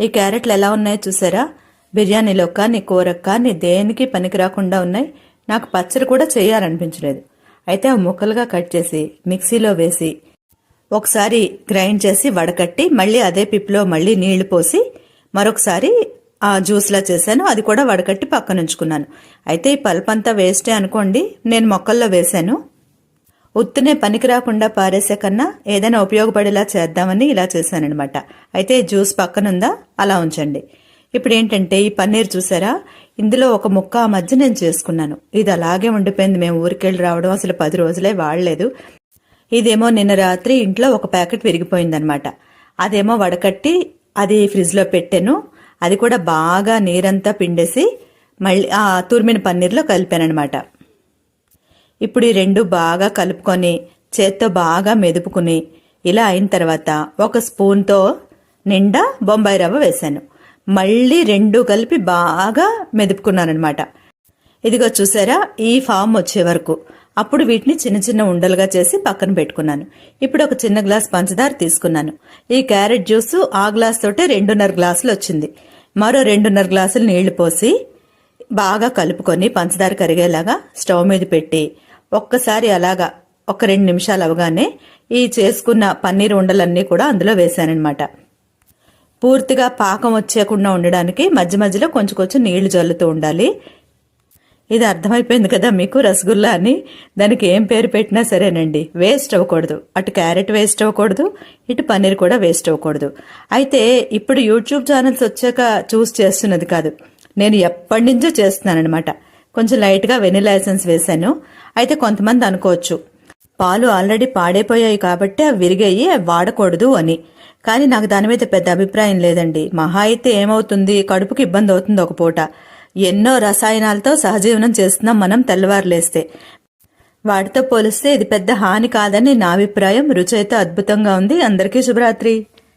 ఈ క్యారెట్లు ఎలా ఉన్నాయో చూసారా? బిర్యానీలో కానీ కూరకు కానీ దేనికి పనికి రాకుండా ఉన్నాయి. నాకు పచ్చడి కూడా చేయాలనిపించలేదు. అయితే ఆ ముక్కలుగా కట్ చేసి మిక్సీలో వేసి ఒకసారి గ్రైండ్ చేసి వడకట్టి మళ్ళీ అదే పిప్లో మళ్ళీ నీళ్ళు పోసి మరొకసారి ఆ జ్యూస్లా చేశాను. అది కూడా వడకట్టి పక్కన ఉంచుకున్నాను అయితే ఈ పల్ప్ అంతా వేస్టే అనుకోండి నేను మొక్కల్లో వేశాను. ఉత్తునే పనికి రాకుండా పారేసే కన్నా ఏదైనా ఉపయోగపడేలా చేద్దామని ఇలా చేశానఅనమాట అయితే జ్యూస్ పక్కనుందా? అలా ఉంచండి. ఇప్పుడు ఏంటంటే ఈ పన్నీర్ చూసారా? ఇందులో ఒక ముక్క ఆ మధ్య నేను చేసుకున్నాను. ఇది అలాగే ఉండిపోయింది. మేము ఊరికెళ్ళి రావడం అసలు పది రోజులే వాడలేదు. ఇదేమో నిన్న రాత్రి ఇంట్లో ఒక ప్యాకెట్ విరిగిపోయిందనమాట అదేమో వడకట్టి అది ఫ్రిడ్జ్లో పెట్టాను. అది కూడా బాగా నీరంతా పిండేసి మళ్ళీ ఆ తురిమిన పన్నీర్లో కలిపానమాట ఇప్పుడు ఈ రెండు బాగా కలుపుకొని చేత్తో బాగా మెదుపుకుని ఇలా అయిన తర్వాత ఒక స్పూన్తో నిండా బొంబాయి రవ్వ వేశాను. మళ్ళీ రెండు కలిపి బాగా మెదుపుకున్నానమాట ఇదిగో చూసారా ఈ ఫామ్ వచ్చే వరకు. అప్పుడు వీటిని చిన్న చిన్న ఉండలుగా చేసి పక్కన పెట్టుకున్నాను. ఇప్పుడు ఒక చిన్న గ్లాస్ పంచదార తీసుకున్నాను. ఈ క్యారెట్ జ్యూస్ ఆ గ్లాస్ తోటే రెండున్నర గ్లాసులు వచ్చింది. మరో రెండున్నర గ్లాసులు నీళ్ళు పోసి బాగా కలుపుకొని పంచదార కరిగేలాగా స్టవ్ మీద పెట్టి ఒక్కసారి అలాగా ఒక రెండు నిమిషాలు అవగానే ఈ చేసుకున్న పన్నీర్ ఉండలన్నీ కూడా అందులో వేశానమాట పూర్తిగా పాకం వచ్చేయకుండా ఉండడానికి మధ్య మధ్యలో కొంచెం కొంచెం నీళ్ళు జల్లుతూ ఉండాలి. ఇది అర్థమైపోయింది కదా మీకు రసగుల్లా అని? దానికి ఏం పేరు పెట్టినా సరేనండి. వేస్ట్ అవ్వకూడదు. అటు క్యారెట్ వేస్ట్ అవ్వకూడదు. ఇటు పన్నీర్ కూడా వేస్ట్ అవ్వకూడదు. అయితే ఇప్పుడు యూట్యూబ్ ఛానల్స్ వచ్చాక చూస్ చేస్తున్నది కాదు. నేను ఎప్పటి నుంచో చేస్తున్నానమాట కొంచెం లైట్గా వెనిలా ఎసెన్స్ వేశాను. అయితే కొంతమంది అనుకోవచ్చు పాలు ఆల్రెడీ పాడైపోయాయి కాబట్టి అవి విరిగాయి అవి వాడకూడదు అని. కానీ నాకు దాని మీద పెద్ద అభిప్రాయం లేదండి. మహా అయితే ఏమవుతుంది? కడుపుకి ఇబ్బంది అవుతుంది ఒక పూట. ఎన్నో రసాయనాలతో సహజీవనం చేస్తున్నాం మనం తెల్లవారులేస్తే. వాటితో పోలిస్తే ఇది పెద్ద హాని కాదని నా అభిప్రాయం. రుచి అయితే అద్భుతంగా ఉంది. అందరికీ శుభరాత్రి.